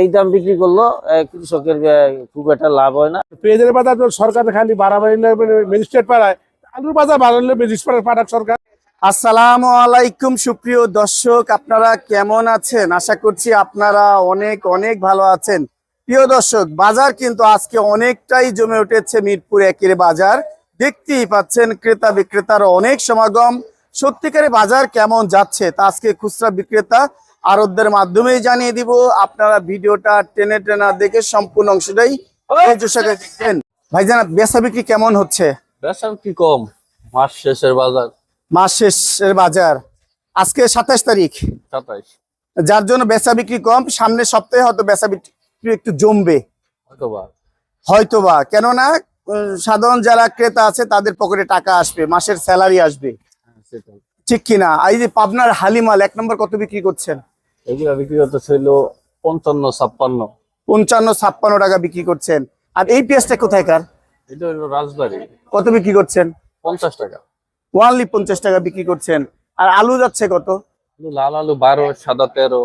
এই দাম বিক্রি করল কৃষকের খুব একটা লাভ হয় না। পেঁয়াজের বাজার তো সরকার খালি বাড়াবাড়ি ম্যাজিস্ট্রেট পাড়ায় আলুর বাজার বাড়ালে ম্যাজিস্ট্রেট পাঠাক সরকার। আসসালামু আলাইকুম সুপ্রিয় দর্শক আপনারা কেমন আছেন? আশা করছি আপনারা অনেক অনেক ভালো আছেন। প্রিয় দর্শক বাজার কিন্তু আজকে অনেকটাই জমে উঠেছে মিরপুর একের বাজার। দেখতেই পাচ্ছেন ক্রেতা বিক্রেতার অনেক সমাগম। সত্যিকারে বাজার কেমন যাচ্ছে তা আজকে খুচরা বিক্রেতা আরবদের মাধ্যমেই জানিয়ে দিব। আপনারা ভিডিওটা টেনে টেনে দেখে সম্পূর্ণ অংশটাই দেখবেন। ভাইজান বেচা বিক্রি কেমন হচ্ছে? বেসার কি কম। মাস শেষের বাজার। মাস শেষের বাজার। আজকে সাতাশ তারিখ। সাতাইশ। যার জন্য বেচা বিক্রি কম সামনের সপ্তাহে হয়তো বেচা বিক্রি একটু জমবে। অথবা হয়তোবা। কেননা সাধারণ যারা ক্রেতা আছে তাদের পকেটে টাকা আসবে মাসের স্যালারি আসবে। ঠিক কিনা? এই যে পাবনার হালিমাল এক নম্বর কত বিক্রি করছেন? এগুলো বিক্রি করতে ছিল পঞ্চান্ন ছাপ্পান্ন। পঞ্চান্ন ছাপ্পান্ন টাকা বিক্রি করছেন। আর এই পেঁয়াজটা কোথায়কার এটা হলো রাজবাড়ি। কত বিক্রি করছেন? পঞ্চাশ টাকা। ওয়ানলি পঞ্চাশ টাকা বিক্রি করছেন। আর আলু যাচ্ছে কত? লাল আলু বারো সাদা তেরো।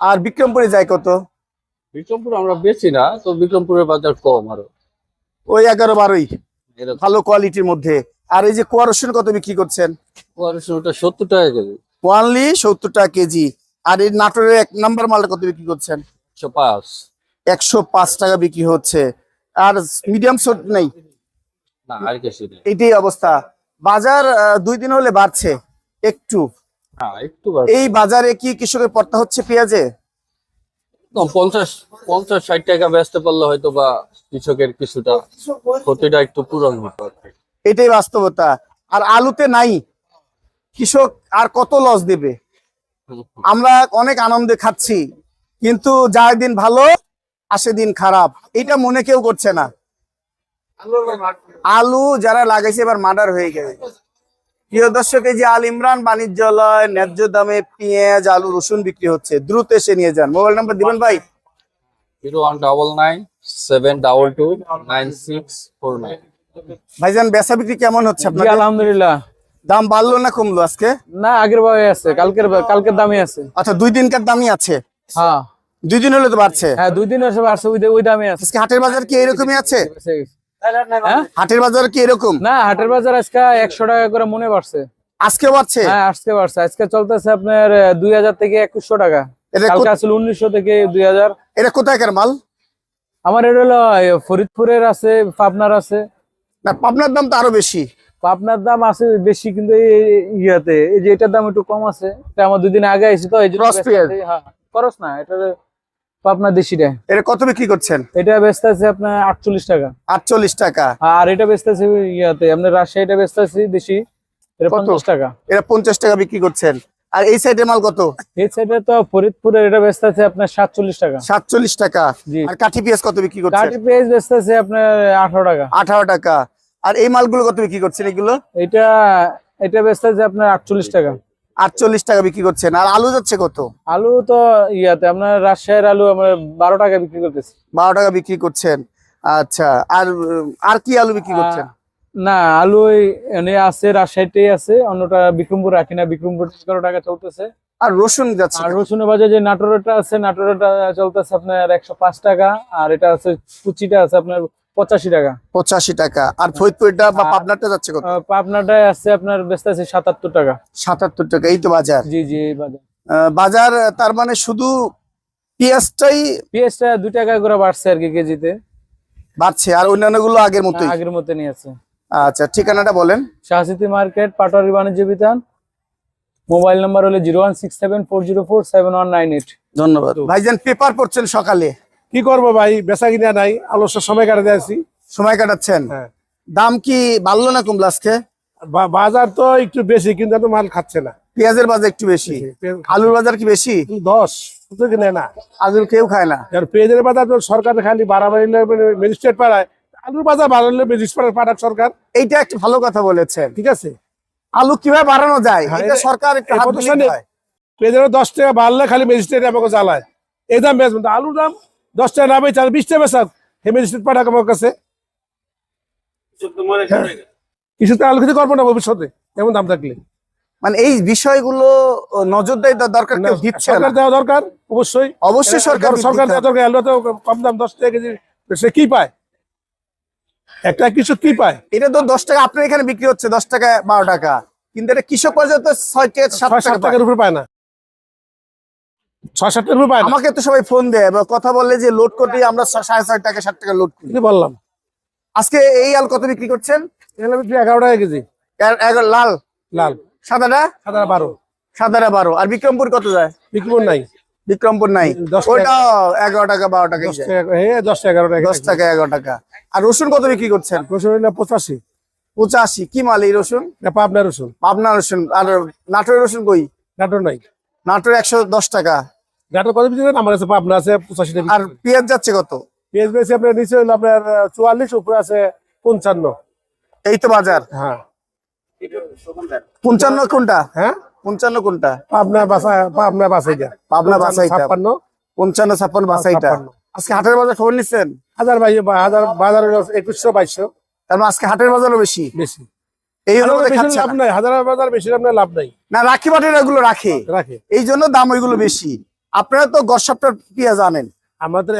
আর বিক্রমপুরে যায় কত? বিক্রমপুর আমরা বেশি না তো বিক্রমপুরের বাজার কম আরও। ওই এগারো বারোই। ভালো কোয়ালিটির মধ্যে। আর এই যে কোয়া রসুন কত বিক্রি করছেন? ওটা সত্তর টাকা কেজি। ওয়ানলি সত্তর টাকা কেজি। আর এই নাটোরের এক নাম্বার মালটা কত বিক্রি করছেন? একশো পাঁচ। একশো পাঁচ টাকা বিক্রি হচ্ছে। আর মিডিয়াম শর্ট নেই। এইটাই অবস্থা। বাজার দুই দিন হলে বাড়ছে। একটু। একটু এই বাজারে কি কৃষকের পড়তা হচ্ছে পেঁয়াজে? পঞ্চাশ পঞ্চাশ ষাট টাকা পারলে হয়তো বা কৃষকের কিছুটা ক্ষতিটা একটু পূরণ হতো এটাই বাস্তবতা। আর আলুতে নাই। কৃষক আর কত লস দেবে। আমরা অনেক আনন্দে খাচ্ছি কিন্তু যার দিন ভালো আসে দিন খারাপ। এটা মনে কেউ করছে না। আলু যারা লাগাইছে এবার মার্ডার হয়ে গেছে। প্রিয় দর্শক এই যে আল ইমরান বাণিজ্যালয় ন্যায্য দামে পেঁয়াজ আলু রসুন বিক্রি হচ্ছে। দ্রুত এসে নিয়ে যান। মোবাইল নাম্বার দিবেন ভাই। One double nine seven double two nine six four nine. ভাইজান বেচা বিক্রি কেমন হচ্ছে আপনার আলহামদুলিল্লাহ। দাম বাড়লো না কমলো আজকে? না আগের ভাবে আছে কালকের কালকের দামই আছে। আচ্ছা দুই দিনকার দামই আছে? হ্যাঁ। দুই দিন হলে তো বাড়ছে। হ্যাঁ দুই দিন হলে বাড়ছে ওই ওই দামই আছে। আজকে হাটের বাজার কি এরকমই আছে? হ্যাঁ? হাটের বাজার কি এরকম? না হাটের বাজার আজকে একশো টাকা করে মনে বাড়ছে। আজকে বাড়ছে? হ্যাঁ আজকে বাড়ছে। আজকে চলতেছে আপনার দুই হাজার থেকে একুশশো টাকা। এটা কালকে আসলে উনিশশো থেকে দুই হাজার। এটা কোথায়কার মাল? আমার এটা হলো ফরিদপুরের আছে পাবনার আছে। না পাবনার দাম তো আরও বেশি। পাবনার দাম আছে বেশি কিন্তু ইয়াতে এই যে এটার দাম একটু কম আছে। এটা আমার দুদিন আগে আইছি তো এই। বেচতেছি, হ্যাঁ খরচ না এটা পাবনার দেশিটা এটা কত বিক্রি করছেন? এটা বেচতে আছে আপনার আটচল্লিশ টাকা। আটচল্লিশ টাকা। আর এটা বেচতেছি ইয়াতে আপনার রাজশাহীটা বেচতেছি দেশি এটা পঞ্চাশ টাকা। এটা পঞ্চাশ টাকা বিক্রি করছেন। আর এই সাইডের মাল কত? এই সাইডে তো ফরিদপুরের এটা বেচতেছে আপনার সাতচল্লিশ টাকা। সাতচল্লিশ টাকা। আর কাঠি পেঁয়াজ কত বিক্রি করছেন? কাঠি পেঁয়াজ বেচতেছে আপনার আঠারো টাকা। আঠারো টাকা। আর এই মালগুলো কত বিক্রি করছেন এগুলো? এটা এটা বেচতেছে আপনার আটচল্লিশ টাকা। আটচল্লিশ টাকা বিক্রি করছেন। আর আলু যাচ্ছে কত? আলু তো ইয়াতে আপনার রাজশাহীর আলু আমরা বারো টাকা বিক্রি করতেছি। বারো টাকা বিক্রি করছেন। আচ্ছা আর আর কি আলু বিক্রি করছেন? না আলু এনে আছে রাজশাহীতেই আছে অন্যটা বিক্রমপুর রাখি না বিক্রমপুর এগারো টাকা চলতেছে। আর রসুন যাচ্ছে আর রসুনের বাজার যে নাটোরটা আছে নাটোরটা চলতেছে আপনার একশো পাঁচ টাকা আর এটা আছে কুচিটা আছে আপনার পঁচাশি টাকা। পঁচাশি টাকা। আর ফরিদপুরটা বা আর- যাচ্ছে কত? পাবনাটায় আছে আপনার আছে সাতাত্তর টাকা। সাতাত্তর টাকা এই তো বাজার। জি জি বাজার। বাজার তার মানে শুধু পেঁয়াজটাই পেঁয়াজটা দুই টাকা করে বাড়ছে আর কি কেজিতে। বাড়ছে আর অন্যান্যগুলো আগের মতোই আগের আছে। আচ্ছা ঠিকানাটা বলেন। শাহসিতি মার্কেট পাটোয়ারি বাণিজ্য বিতান। মোবাইল নাম্বার হলো zero one six seven four zero four seven one nine eight. ধন্যবাদ। ভাইজান পেপার পড়ছেন সকালে। কি করব ভাই? বেচা কিনা নাই। আলস্য সময় কাটাতে আছি। সময় কাটাচ্ছেন। হ্যাঁ। দাম কি বাড়লো না কমলো আজকে? বাজার তো একটু বেশি কিন্তু এত মাল খাচ্ছে না। পেঁয়াজের বাজার একটু বেশি। আলুর বাজার কি বেশি? দশ না। আলুর কেউ খায় না। পেঁয়াজের বাজার তো সরকার খালি বাড়াবাড়ি ম্যাজিস্ট্রেট পাড়ায়। আলুর বাজার বাড়ালে ম্যাজিস্ট্রেট সরকার। এইটা একটা ভালো কথা বলেছেন। ঠিক আছে? আলু কীভাবে বাড়ানো যায়? হ্যাঁ, এটা সরকার। পেঁয়াজের দশ টাকা বাড়লে খালি ম্যাজিস্ট্রেট আমাকে জ্বালায়। এই দাম বেচবেন আলুর দাম দশ টাকা না বেচে আর বিশ টাকা বেচার হে ম্যাজিস্ট্রেট পাঠাক আমার কাছে কিছু তো আলু করব না ভবিষ্যতে এমন দাম থাকলে। মানে এই বিষয়গুলো নজরদারি দরকার কেউ দিচ্ছে সরকার দেওয়া দরকার অবশ্যই। অবশ্যই সরকার সরকার দেওয়া দরকার আলু তো কম দাম দশ টাকা কেজি সে কি পায়? একটা কৃষক কি পায়? এটা তো দশ টাকা আপনার এখানে বিক্রি হচ্ছে দশ টাকা বারো টাকা কিন্তু এটা কৃষক পর্যন্ত ছয় টাকা সাত টাকার উপরে পায় না। ছয় সাত পায় আমাকে তো সবাই ফোন দেয় কথা বলে যে লোড করতে আমরা সাড়ে ছয় টাকা সাত টাকা লোড করি। বললাম? আজকে এই আল কত বিক্রি করছেন? এগারো টাকা কেজি। লাল। লাল। সাদাটা সাদা বারো। সাদাটা বারো। আর বিক্রমপুর কত যায়? বিক্রি নাই। বিক্রমপুর নাই। টাকা। এগারো টাকা বারো টাকা দশ টাকা হে দশ টাকা এগারো টাকা। দশ টাকা এগারো টাকা। আর রসুন কত বিক্রি করছেন? রসুন পঁচাশি। পঁচাশি। কি মাল এই রসুন? পাবনা রসুন। পাবনা রসুন। আর নাটোরের রসুন কই? নাটোর নাই। নাটোর একশো দশ টাকা। নাটোর কত বিক্রি আমার কাছে পাবনা আছে পঁচাশি টাকা আর পেঁয়াজ যাচ্ছে কত? পেঁয়াজ বেশি আপনার নিচে হইল আপনার চুয়াল্লিশ উপরে আছে পঞ্চান্ন। এই তো বাজার। হ্যাঁ। পঞ্চান্ন কোনটা? হ্যাঁ? পঞ্চান্ন কোনটা? পাবনা বাসা পাবনা বাসাইটা। পাবনা বাসাইটা। ছাপ্পান্ন। পঞ্চান্ন ছাপ্পান্ন বাসাইটা। আজকে হাটের বাজার খবর নিচ্ছেন? হাজার বাই বা হাজার বাজার একুশশো বাইশশো। তার মানে আজকে হাটের বাজারও বেশি? বেশি। এই লাভ নাই হাজার বাজার বেশি আপনার লাভ নাই। না রাখি বাটের এগুলো রাখে। রাখে। এই জন্য দাম ওইগুলো বেশি। আপনারা তো পেঁয়াজ আনেন। আমাদের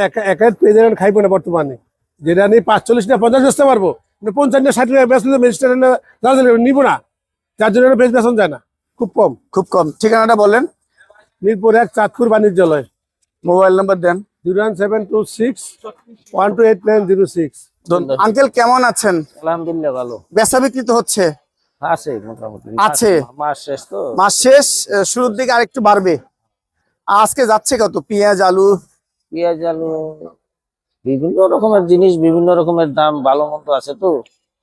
খাইবো না বর্তমানে। যেটা নিয়ে পাঁচচল্লিশ না পঞ্চাশ বেচতে পারব। কিন্তু পঞ্চান্ন ষাট টাকা বেচলে ম্যাজিস্ট্রেট নিব না। যার জন্য পেজ বেচন যায় না। খুব কম। খুব কম। ঠিকানাটা বলেন। মিরপুর এক চাঁদপুর বাণিজ্যালয়। মোবাইল নাম্বার দেন। Zero one seven two six one two eight nine zero six. Uncle কেমন আছেন? আলহামদুলিল্লাহ ভালো। বেচা বিক্রি তো হচ্ছে? আছে মোটামুটি। আছে। মাস শেষ তো। মাস শেষ শুরুর দিকে আরেকটু বাড়বে। আজকে যাচ্ছে কত? পেঁয়াজ আলু? পেঁয়াজ আলু বিভিন্ন রকমের জিনিস বিভিন্ন রকমের দাম ভালো মন্দ আছে তো।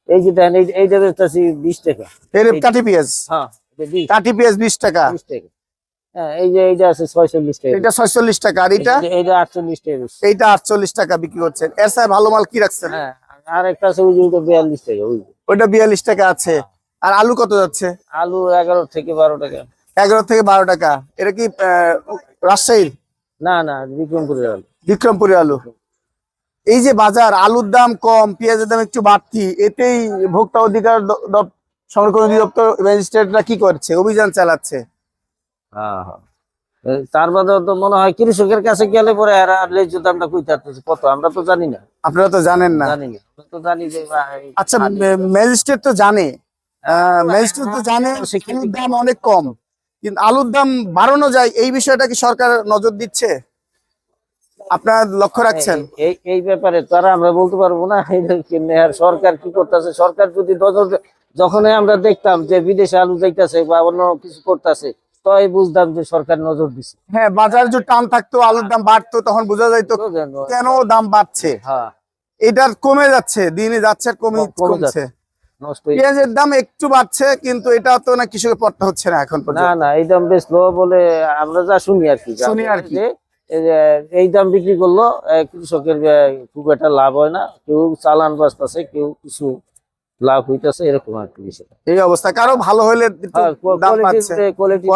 এই যে দেখেন এই- এইটা বেচতেছি বিশ টাকা। কাঠি পেঁয়াজ। হ্যাঁ কাঠি পেঁয়াজ বিশ টাকা। বিশ টাকা। এই যে এইটা আছে টাকা। এটা ছয়চল্লিশ টাকা আর এটা? টাকা এইটা আটচল্লিশ টাকা বিক্রি করছেন। এর সাথে ভালো মাল কি রাখছেন? হ্যাঁ আর একটা আছে ওই ওইটা বিয়াল্লিশ টাকা ওইটা বিয়াল্লিশ টাকা আছে। আর আলু কত যাচ্ছে? আলু এগারো থেকে বারো টাকা। এগারো থেকে বারো টাকা। এটা কি আহ, রাজশাহীর? না না বিক্রমপুরের আলু। বিক্রমপুরের আলু। এই যে বাজার আলুর দাম কম পেঁয়াজের দাম একটু বাড়তি এতেই ভোক্তা অধিকার সংরক্ষণ অধিদপ্তর ম্যাজিস্ট্রেটরা কি করছে? অভিযান চালাচ্ছে। হ্যাঁ হ্যাঁ তার বাদে তো মনে হয় কৃষকের কাছে গেলে পরে আর লেজ দামটা কইতে পারতেছে কত? আমরা তো জানি না। আপনারা তো জানেন না। জানি না। তো জানি যে আচ্ছা ম্যাজিস্ট্রেট তো জানে। ম্যাজিস্ট্রেট তো জানে আলুর দাম অনেক কম। কিন্তু আলুর দাম বাড়ানো যায় এই বিষয়টা কি সরকার নজর দিচ্ছে? আপনারা লক্ষ্য রাখছেন? এই এই ব্যাপারে তারা আমরা বলতে পারব না। আর সরকার কি করতেছে? সরকার যদি নজর যখনই আমরা দেখতাম যে বিদেশে আলু যাইতাছে বা অন্য কিছু করতেছে তই বুঝতাম যে সরকার নজর দিছে। হ্যাঁ বাজার যে টান থাকতো আলুর দাম বাড়তো তখন বোঝা যাইতো কেন দাম বাড়ছে। হ্যাঁ। এটার কমে যাচ্ছে দিনে যাচ্ছে কমে কমে কমছে। পেঁয়াজের দাম একটু বাড়ছে কিন্তু এটা তো না কৃষকের পড়তে হচ্ছে না এখন না না এই দাম বেশ লো বলে আমরা যা শুনি আর কি শুনি আর কি। এই দাম বিক্রি করল কৃষকের খুব একটা লাভ হয় না। কেউ চালান বাঁচতেছে কেউ কিছু লাভ হইতাছে এরকম আর কি বিষয়টা। এই অবস্থা কারও ভালো হলে হ্যাঁ, দাম পাচ্ছে। কোয়ালিটি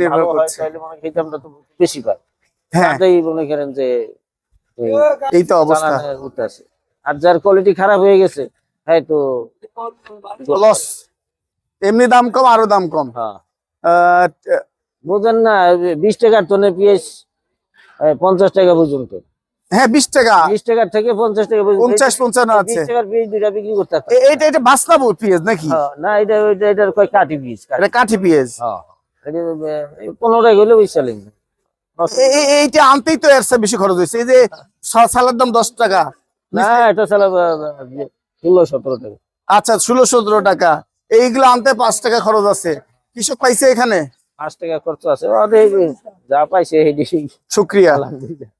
নির্ভর করছে। তাহলে মনে হয় দামটা তো বেশি পায়। হ্যাঁ। তাই মনে করেন যে এই তো অবস্থা। উঠতেছে। আর যার কোয়ালিটি খারাপ হয়ে গেছে হ্যাঁ তো লস এমনি দাম কম আরও দাম কম। হ্যাঁ। বুঝেন না বিশ টাকার টনে পিএস পঞ্চাশ টাকা পর্যন্ত। হ্যাঁ বিশ টাকা। বিশ টাকার থেকে পঞ্চাশ টাকা পঞ্চাশ পঞ্চান্ন আছে। টাকার পিএস দুইটা বিক্রি করতে এটা পেঁয়াজ নাকি? হ্যাঁ, না এটা এটার কয় কাটি পিস এটা কাঠি পেঁয়াজ পনেরো হলে ওই চালেন এ- এ- এইটা আনতেই তো এর বেশি খরচ হয়েছে। এই যে সালার দাম দশ টাকা। না এটা চালা ষোলো সতেরো টাকা। আচ্ছা ষোলো সতেরো টাকা। এইগুলো আনতে পাঁচ টাকা খরচ আছে। কৃষক পাইছে এখানে? পাঁচ টাকা খরচ আছে। যা পাইছে এই শুক্রিয়া।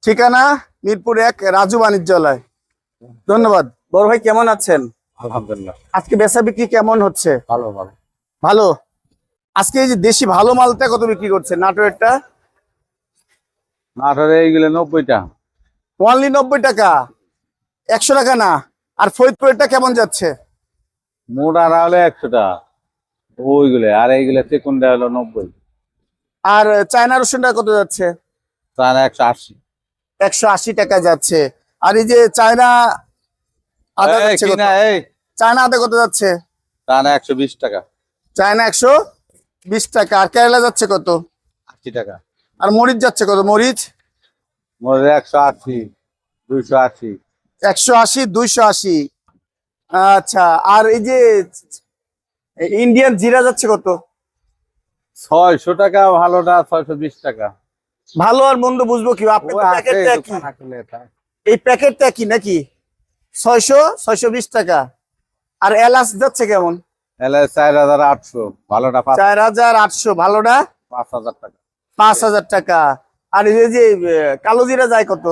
ঠিকানা মিরপুর এক রাজু বাণিজ্যালয়। ধন্যবাদ। বড় ভাই কেমন আছেন? আলহামদুলিল্লাহ। আজকে বেচা বিক্রি কেমন হচ্ছে? ভালো ভালো। ভালো? আজকে এই যে দেশি ভালো মালটা কত বিক্রি করছে? নাটোরেরটা? আঠারো এইগুলো নব্বইটা। ওয়ানলি নব্বই টাকা। একশো টাকা না। আর ফরিদপুরেরটা কেমন যাচ্ছে? মোটারা হলো একশো টাকা ওইগুলো আর এইগুলো চেকুনটা হলো নব্বই। আর চায়না রসুনটা কত যাচ্ছে? তার একশো আশি। একশো আশি টাকা যাচ্ছে। আর এই যে চায়না আদা যাচ্ছে এই। চায়না আদা কত যাচ্ছে? তার একশো বিশ টাকা। চায়না একশো বিশ টাকা। আর কেরালা যাচ্ছে কত? আশি টাকা। আর মরিচ যাচ্ছে কত? মরিচ? মোদের একশো আশি দুইশো আশি। একশো আশি দুইশো আশি। আচ্ছা আর এই যে ইন্ডিয়ান জিরা যাচ্ছে কত? ছয়শো টাকা ভালোটা ছয়শো বিশ টাকা। ভালো আর মন্দ বুঝব কি? আপনি প্যাকেটটা। এই প্যাকেটটা কি নাকি? ছয়শো ছয়শো বিশ টাকা। আর এলাচ যাচ্ছে কেমন? এলে চার হাজার আটশো ভালোটা চার হাজার আটশো ভালোটা? পাঁচ হাজার টাকা। পাঁচ হাজার টাকা। আর এই যে আহ, কালো জিরা যায় কত?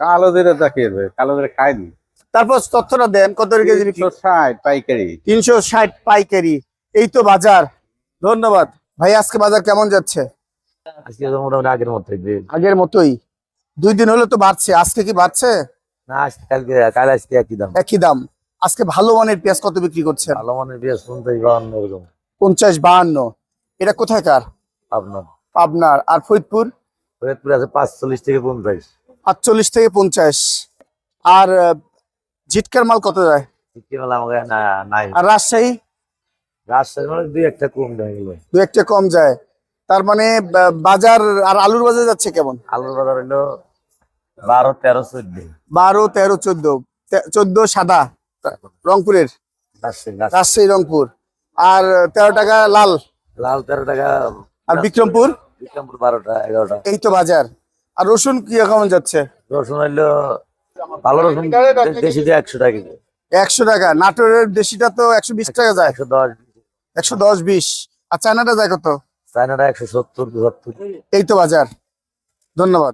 কালো জিরে দেখে কালো জিরে খাইনি। তারপর তথ্যটা দেন কত কেজি ষাট পাইকারি। তিনশো ষাট পাইকারি। এই তো বাজার। ধন্যবাদ। ভাই আজকে বাজার কেমন যাচ্ছে? আজকে তো মোটামুটি আগের মতোই আগের মতোই? দুই দিন হলো তো বাড়ছে আজকে কি বাড়ছে? না আজকে কালকে কাল আজকে একই দাম। একই দাম। আজকে ভালো মানের পেঁয়াজ কত বিক্রি করছেন? ভালো মানের পেঁয়াজ পঞ্চাশ বাহান্ন এরকম। পঞ্চাশ বাহান্ন। এটা কোথায়কার আপনার আপনার আর ফরিদপুর? ফরিদপুরে আছে পাঁচচল্লিশ থেকে পঞ্চাশ। আটচল্লিশ থেকে পঞ্চাশ। আর আহ, ঝিটকার মাল কত যায় চিঠি মেলা আমাকে না নাই। আর রাজশাহী? দুই একটা কম দেয় গেল দু একটা কম যায়। তার মানে বাজার আর আলুর বাজার যাচ্ছে কেমন? আলুর বাজার হলো বারো তেরো চোদ্দ। বারো তেরো চোদ্দ। চোদ্দ সাদা রংপুরের? রাজশাহী রংপুর। আর তেরো টাকা লাল? লাল তেরো টাকা। আর বিক্রমপুর? বিক্রমপুর বারোটা এগারোটা। এই তো বাজার। আর রসুন কি কেমন যাচ্ছে? রসুন হইল ভালো রসুন একশো টাকা একশো টাকা। নাটোরের দেশিটা তো একশো বিশ টাকা যায়। একশো দশ। একশো দশ বিশ। আর চায়নাটা যায় কত? চায়নাটা একশো সত্তর পঁচাত্তর। এই তো বাজার। ধন্যবাদ।